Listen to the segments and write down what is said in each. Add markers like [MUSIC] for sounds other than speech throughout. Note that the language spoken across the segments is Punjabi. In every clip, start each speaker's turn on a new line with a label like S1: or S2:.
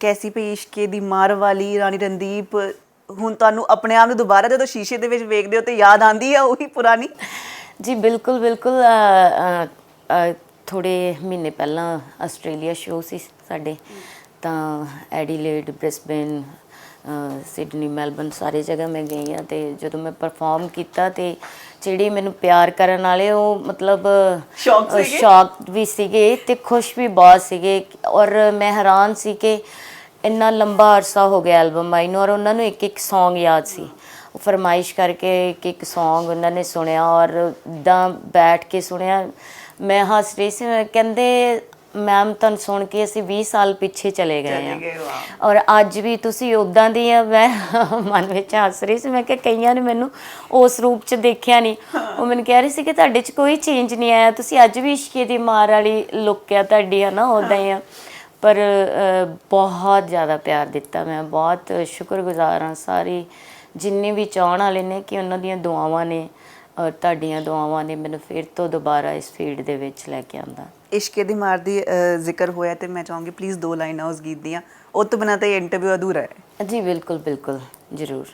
S1: ਕੈਸੀ ਪਈ ਇਸ਼ਕੇ ਦੀ ਮਾਰ ਵਾਲੀ ਰਾਣੀ ਰਣਦੀਪ ਹੁਣ ਤੁਹਾਨੂੰ ਆਪਣੇ ਆਪ ਨੂੰ ਦੁਬਾਰਾ ਜਦੋਂ ਸ਼ੀਸ਼ੇ ਦੇ ਵਿੱਚ ਵੇਖਦੇ ਹੋ ਤੇ ਯਾਦ ਆਂਦੀ ਆ ਉਹੀ ਪੁਰਾਣੀ
S2: ਜੀ ਬਿਲਕੁਲ ਬਿਲਕੁਲ ਥੋੜੇ ਮਹੀਨੇ ਪਹਿਲਾਂ ਆਸਟ੍ਰੇਲੀਆ ਸ਼ੋਅ ਸੀ ਸਾਡੇ ਤਾਂ ਐਡੀਲੇਡ ਬ੍ਰਿਸਬਨ ਸਿਡਨੀ ਮੈਲਬਨ ਸਾਰੇ ਜਗ੍ਹਾ ਮੈਂ ਗਈ ਆ ਤੇ ਜਦੋਂ ਮੈਂ ਪਰਫਾਰਮ ਕੀਤਾ ਤੇ ਜਿਹੜੇ ਮੈਨੂੰ ਪਿਆਰ ਕਰਨ ਵਾਲੇ ਉਹ ਮਤਲਬ ਅ,
S1: ਸੀਗੇ?
S2: shocked ਵੀ ਸੀਗੇ ਤੇ ਖੁਸ਼ ਵੀ ਬਹੁਤ ਸੀਗੇ ਔਰ ਮੈਂ ਹੈਰਾਨ ਸੀ ਕਿ ਇੰਨਾ ਲੰਬਾ ਅਰਸਾ ਹੋ ਗਿਆ ਐਲਬਮ ਆਈ ਨੂੰ ਔਰ ਉਹਨਾਂ ਨੂੰ ਇੱਕ ਇੱਕ Song ਯਾਦ ਸੀ। ਉਹ ਫਰਮਾਇਸ਼ ਕਰਕੇ ਇੱਕ ਇੱਕ Song ਉਹਨਾਂ ਨੇ ਸੁਣਿਆ ਔਰ ਇਦਾਂ ਬੈਠ ਕੇ ਸੁਣਿਆ। ਮੈਂ ਹੱਸ ਰਹੀ ਸੀ ਮੈਂ ਕਹਿੰਦੇ ਮੈਮ ਤੁਹਾਨੂੰ ਸੁਣ ਕੇ ਅਸੀਂ 20 ਸਾਲ ਪਿੱਛੇ ਚਲੇ ਗਏ ਆ। ਔਰ ਅੱਜ ਵੀ ਤੁਸੀਂ ਉਦਾਂ ਦੀ ਆ। ਮੈਂ ਮਨ ਵਿੱਚ ਹੱਸ ਰਹੀ ਸੀ ਮੈਂ ਕਿ ਕਈਆਂ ਨੇ ਮੈਨੂੰ ਉਸ ਰੂਪ 'ਚ ਦੇਖਿਆ ਨਹੀਂ ਉਹ ਮੈਨੂੰ ਕਹਿ ਰਹੀ ਸੀ ਕਿ ਤੁਹਾਡੇ 'ਚ ਕੋਈ ਚੇਂਜ ਨਹੀਂ ਆਇਆ। ਤੁਸੀਂ ਅੱਜ ਵੀ ਇਸ਼ਕੇ ਦੀ ਮਾਰ ਵਾਲੀ ਲੁੱਕ ਆ ਤੁਹਾਡੀ ਹੈ ਨਾ ਉਦਾਂ ਹੀ ਆ। ਪਰ ਬਹੁਤ ਜ਼ਿਆਦਾ ਪਿਆਰ ਦਿੱਤਾ ਮੈਂ। ਬਹੁਤ ਸ਼ੁਕਰਗੁਜ਼ਾਰ ਹਾਂ ਸਾਰੀ ਜਿੰਨੇ ਵੀ ਚਾਹਣ ਵਾਲੇ ਨੇ ਕਿ ਉਹਨਾਂ ਦੀਆਂ ਦੁਆਵਾਂ ਨੇ ਔਰ ਤੁਹਾਡੀਆਂ ਦੁਆਵਾਂ ਨੇ ਮੈਨੂੰ ਫਿਰ ਤੋਂ ਦੁਬਾਰਾ ਇਸ ਫੀਲਡ ਦੇ ਵਿੱਚ ਲੈ ਕੇ ਆਂਦਾ
S1: ਇਸ਼ਕੇ ਦੀ ਮਾਰ ਦੀ ਜ਼ਿਕਰ ਹੋਇਆ ਤੇ ਮੈਂ ਚਾਹੂੰਗੀ ਪਲੀਜ਼ ਦੋ ਲਾਈਨਾਂ ਉਸ ਗੀਤ ਦੀਆਂ। ਉਹ ਤੋਂ ਬਿਨਾਂ ਤਾਂ ਇਹ ਇੰਟਰਵਿਊ ਅਧੂਰਾ ਹੈ।
S2: ਜੀ ਬਿਲਕੁਲ ਬਿਲकुल ਜ਼ਰੂਰ।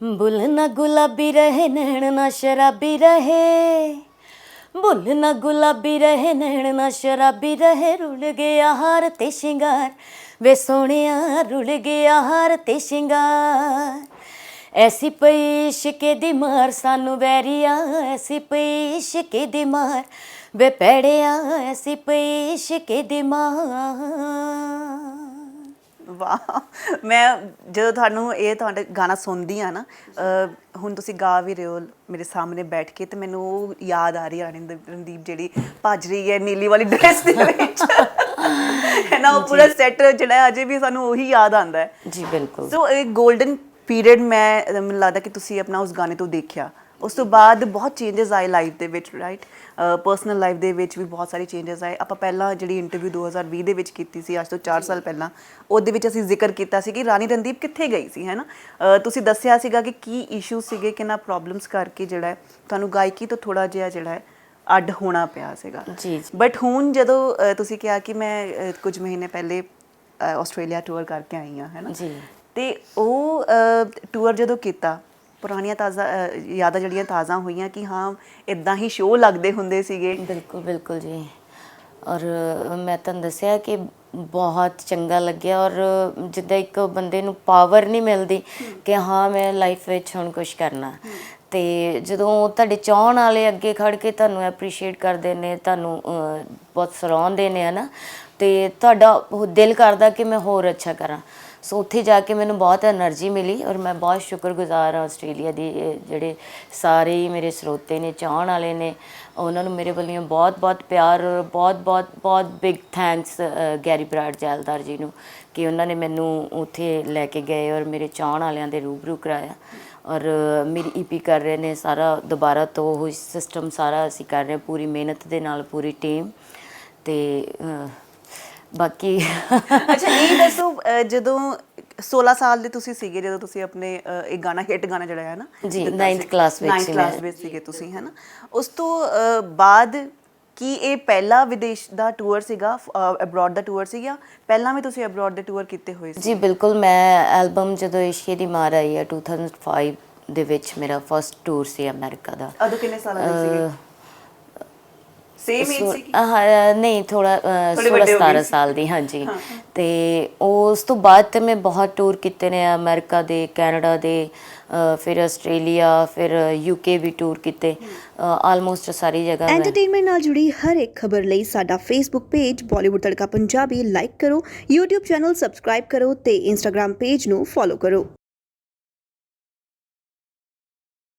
S2: ਬੁੱਲ ਨਾ ਗੁਲਾਬੀ ਰਹੇ ਨੈਣ ਨਾ ਸ਼ਰਾਬੀ ਰਹੇ। ਬੁੱਲ ਨਾ ਗੁਲਾਬੀ ਰਹੇ, ਨੈਣ ਨਾ ਸ਼ਰਾਬੀ ਰਹੇ, ਰੁਲ ਗਿਆ ਹਾਰ ਤੇ ਸ਼ਿੰਗਾਰ। ਵੇ ਸੋਹਣਿਆ, ਰੁਲ ਗਿਆ ਹਾਰ ਤੇ ਸ਼ਿੰਗਾਰ। ਐਸੀ ਪਈ ਇਸ਼ਕੇ ਦੀ ਮਾਰ ਸਾਨੂੰ ਵੈਰੀਆ, ਐਸੀ ਪਈ ਇਸ਼ਕੇ ਦੀ ਮਾਰ। ਵੇ ਪੈੜਿਆ, ਐਸੀ ਪਈ ਇਸ਼ਕੇ ਦੀ ਮਾਰ।
S1: ਵਾਹ। ਮੈਂ ਜਦੋਂ ਤੁਹਾਨੂੰ ਇਹ ਤੁਹਾਡੇ ਗਾਣਾ ਸੁਣਦੀ ਆ ਨਾ ਹੁਣ ਤੁਸੀਂ ਗਾ ਵੀ ਰਹੇ ਹੋ ਮੇਰੇ ਸਾਹਮਣੇ ਬੈਠ ਕੇ ਤੇ ਮੈਨੂੰ ਉਹ ਯਾਦ ਆ ਰਹੀ ਹੈ ਰਣਦੀਪ ਰਣਦੀਪ ਜਿਹੜੀ ਭੱਜ ਰਹੀ ਹੈ ਨੀਲੀ ਵਾਲੀ ਡਰੈਸ ਦੇ [LAUGHS] ਵਿੱਚ। ਹੈ ਨਾ ਉਹ ਪੂਰਾ ਸੈਟ ਜਿਹੜਾ ਹੈ, ਅਜੇ ਵੀ ਸਾਨੂੰ ਉਹੀ ਯਾਦ ਆਉਂਦਾ ਹੈ।
S2: ਜੀ ਬਿਲਕੁਲ।
S1: ਸੋ ਇਹ 골ਡਨ ਪੀਰੀਅਡ ਮੈਂ ਮੈਨੂੰ ਲੱਗਦਾ ਕਿ ਤੁਸੀਂ ਆਪਣਾ ਉਸ ਗਾਣੇ ਤੋਂ ਦੇਖਿਆ। ਉਸ ਤੋਂ ਬਾਅਦ ਬਹੁਤ ਚੇਂਜਸ ਆਏ ਲਾਈਫ ਦੇ ਵਿੱਚ ਰਾਈਟ ਪਰਸਨਲ ਲਾਈਫ ਦੇ ਵਿੱਚ ਵੀ ਬਹੁਤ ਸਾਰੇ ਚੇਂਜਸ ਆਏ। ਆਪਾਂ ਪਹਿਲਾਂ ਜਿਹੜੀ ਇੰਟਰਵਿਊ 2020 ਦੇ ਵਿੱਚ ਕੀਤੀ ਸੀ ਅੱਜ ਤੋਂ 4 ਸਾਲ ਪਹਿਲਾਂ ਉਹਦੇ ਵਿੱਚ ਅਸੀਂ ਜ਼ਿਕਰ ਕੀਤਾ ਸੀ ਕਿ ਰਾਣੀ ਰਣਦੀਪ ਕਿੱਥੇ ਗਈ ਸੀ ਹੈ ਨਾ? ਅਹ ਤੁਸੀਂ ਦੱਸਿਆ ਸੀਗਾ ਕਿ ਕੀ ਇਸ਼ੂ ਸੀਗੇ ਕਿੰਨਾ ਪ੍ਰੋਬਲਮਸ ਕਰਕੇ ਜਿਹੜਾ ਤੁਹਾਨੂੰ ਗਾਇਕੀ ਤੋਂ ਥੋੜਾ ਜਿਹਾ ਜਿਹੜਾ ਹੈ ਅੱਡ ਹੋਣਾ ਪਿਆ ਸੀਗਾ।
S2: ਜੀ, ਜੀ।
S1: ਬਟ ਹੁਣ ਜਦੋਂ ਤੁਸੀਂ ਕਿਹਾ ਕਿ ਮੈਂ ਕੁਝ ਮਹੀਨੇ ਪਹਿਲੇ ਆਸਟ੍ਰੇਲੀਆ ਟੂਰ ਕਰਕੇ ਆਈ ਹਾਂ ਹੈ ਨਾ?
S2: ਜੀ।
S1: ਤੇ ਉਹ ਟੂਰ ਜਦੋਂ ਕੀਤਾ ਪੁਰਾਣੀਆਂ ਤਾਜ਼ਾ ਯਾਦਾਂ ਜਿਹੜੀਆਂ ਤਾਜ਼ਾ ਹੋਈਆਂ ਕਿ ਹਾਂ ਇਦਾਂ ਹੀ ਸ਼ੋਅ ਲੱਗਦੇ ਹੁੰਦੇ ਸੀਗੇ।
S2: ਬਿਲਕੁਲ ਬਿਲਕੁਲ ਜੀ। ਔਰ ਮੈਂ ਤੁਹਾਨੂੰ ਦੱਸਿਆ ਕਿ ਬਹੁਤ ਚੰਗਾ ਲੱਗਿਆ ਔਰ ਜਿੱਦਾਂ ਇੱਕ ਬੰਦੇ ਨੂੰ ਪਾਵਰ ਨਹੀਂ ਮਿਲਦੀ ਕਿ ਹਾਂ, ਮੈਂ ਲਾਈਫ ਵਿੱਚ ਹੁਣ ਕੁਝ ਕਰਨਾ। ਤੇ ਜਦੋਂ ਤੁਹਾਡੇ ਚਾਹਣ ਵਾਲੇ ਅੱਗੇ ਖੜ ਕੇ ਤੁਹਾਨੂੰ ਐਪਰੀਸ਼ੀਏਟ ਕਰਦੇ ਨੇ, ਤੁਹਾਨੂੰ ਬਹੁਤ ਸਰਾਉਂਦੇ ਨੇ, ਹਨਾ? ਤੇ ਤੁਹਾਡਾ ਦਿਲ ਕਰਦਾ ਕਿ ਮੈਂ ਹੋਰ ਅੱਛਾ ਕਰਾਂ। ਸੋ ਉੱਥੇ ਜਾ ਕੇ ਮੈਨੂੰ ਬਹੁਤ એનર્ਜੀ ਮਿਲੀ ਔਰ ਮੈਂ ਬਹੁਤ ਸ਼ੁਕਰਗੁਜ਼ਾਰ ਹਾਂ ਆਸਟ੍ਰੇਲੀਆ ਦੀ ਜਿਹੜੇ ਸਾਰੇ ਹੀ ਮੇਰੇ ਸਰੋਤੇ ਨੇ, ਚਾਹਣ ਵਾਲੇ ਨੇ, ਉਹਨਾਂ ਨੂੰ ਮੇਰੇ ਵੱਲੋਂ ਬਹੁਤ-ਬਹੁਤ ਪਿਆਰ ਔਰ ਬਹੁਤ-ਬਹੁਤ ਬਹੁਤ ਬਿਗ ਥੈਂਕਸ ਗੈਰੀ ਬਰਾਡ ਜੈਲਦਾਰ ਜੀ ਨੂੰ ਕਿ ਉਹਨਾਂ ਨੇ ਮੈਨੂੰ ਉੱਥੇ ਲੈ ਕੇ ਗਏ ਔਰ ਮੇਰੇ ਚਾਹਣ ਵਾਲਿਆਂ ਦੇ ਰੂਬਰੂ ਕਰਾਇਆ। ਔਰ ਮੇਰੀ ਈਪੀ ਕਰ ਰਹੇ ਨੇ ਸਾਰਾ, ਦੁਬਾਰਾ ਤੋਂ ਉਹ ਸਿਸਟਮ ਸਾਰਾ ਅਸੀਂ ਕਰ ਰਹੇ ਪੂਰੀ ਮਿਹਨਤ ਦੇ ਨਾਲ, ਪੂਰੀ ਟੀਮ ਤੇ ਬਾਕੀ
S1: ਅੱਛਾ ਇਹ ਦੱਸੋ ਜਦੋਂ 16 ਸਾਲ ਦੇ ਤੁਸੀਂ ਸੀਗੇ ਜਦੋਂ ਤੁਸੀਂ ਆਪਣੇ ਇਹ ਗਾਣਾ ਹਿੱਟ ਗਾਣਾ ਜਿਹੜਾ ਹੈ ਨਾ
S2: ਜੀ,
S1: ਦਿੱਤਾ
S2: ninth
S1: ਸੀ।
S2: class ਵਿੱਚ
S1: ninth
S2: ਸੀ
S1: class
S2: ਮੈਂ।
S1: ਵਿੱਚ ਸੀਗੇ ਤੁਸੀਂ ਹੈ ਨਾ ਉਸ ਤੋਂ ਬਾਅਦ ਕੀ ਇਹ ਪਹਿਲਾ ਵਿਦੇਸ਼ ਦਾ ਟੂਰ ਸੀਗਾ ਅਬਰੋਡ ਦਾ ਟੂਰ ਸੀ ਜਾਂ ਪਹਿਲਾਂ ਵੀ ਤੁਸੀਂ ਅਬਰੋਡ ਦੇ ਟੂਰ ਕੀਤੇ ਹੋਏ ਸੀ
S2: ਜੀ ਬਿਲਕੁਲ ਮੈਂ ਐਲਬਮ ਜਦੋਂ ਇਸ਼ਕੇ ਦੀ ਮਾਰ ਆਈ ਹੈ 2005 ਦੇ ਵਿੱਚ ਮੇਰਾ ਫਰਸਟ ਟੂਰ ਸੀ ਅਮਰੀਕਾ ਦਾ
S1: ਉਦੋਂ ਕਿੰਨੇ ਸਾਲਾਂ ਦੇ ਸੀਗੇ ਸੇਮ ਏਜ
S2: ਸੋ- ਆਹ, ਨਹੀਂ ਥੋੜਾ
S1: ਥੋੜੇ
S2: 16
S1: ਵੱਡੇ ਹੋ ਗਏ
S2: 17
S1: ਸੀ।
S2: ਸਾਲ ਦੀ ਹਾਂਜੀ। ਤੇ ਉਸ ਤੋਂ ਬਾਅਦ ਤੇ ਮੈਂ ਬਹੁਤ ਟੂਰ ਕੀਤੇ ਨੇ ਅਮਰੀਕਾ ਦੇ ਕੈਨੇਡਾ ਦੇ ਫਿਰ ਆਸਟ੍ਰੇਲੀਆ ਫਿਰ ਯੂਕੇ ਵੀ ਟੂਰ ਕੀਤੇ। ਆਲਮੋਸਟ ਸਾਰੀ ਜਗ੍ਹਾ ਮੈਂ
S3: ਐਂਟਰਟੇਨਮੈਂਟ ਨਾਲ ਜੁੜੀ ਹਰ ਇੱਕ ਖਬਰ ਲਈ ਸਾਡਾ Facebook page Bollywood Tadka Punjabi like ਕਰੋ YouTube ਚੈਨਲ ਸਬਸਕ੍ਰਾਈਬ ਕਰੋ ਤੇ Instagram ਪੇਜ ਨੂੰ ਫੋਲੋ ਕਰੋ।